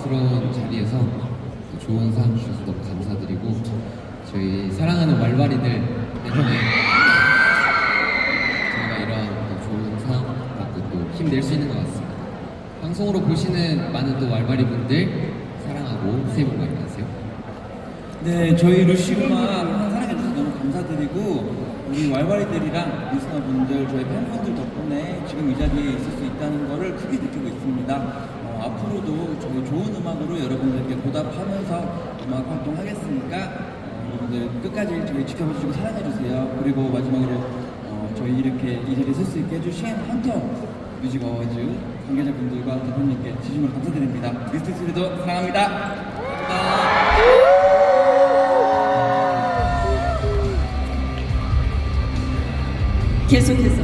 영광스러운 자리에서 좋은 상 주셔서 너무 감사드리고 저희 사랑하는 왈바리들 때문에 저희가 이런 좋은 상 받고 또 힘낼 수 있는 것 같습니다. 방송으로 보시는 많은 또 왈바리 분들 사랑하고 새해 복 많이 받으세요. 네, 저희 루시 음악 사랑해주셔서 너무 감사드리고 우리 왈바리들이랑 리스너분들, 저희 팬분들 덕분에 지금 이 자리에 있을 수 있다는 앞으로도 저희 좋은 음악으로 여러분들께 보답하면서 음악 활동하겠으니까 어, 여러분들 끝까지 저희 지켜봐주시고 사랑해주세요. 그리고 마지막으로 어, 저희 이렇게 이 자리에 설 수 있게 해주신 헌터 뮤직 어워즈 관계자분들과 대표님께 진심으로 감사드립니다. 미스터 스리도 사랑합니다. 계속해서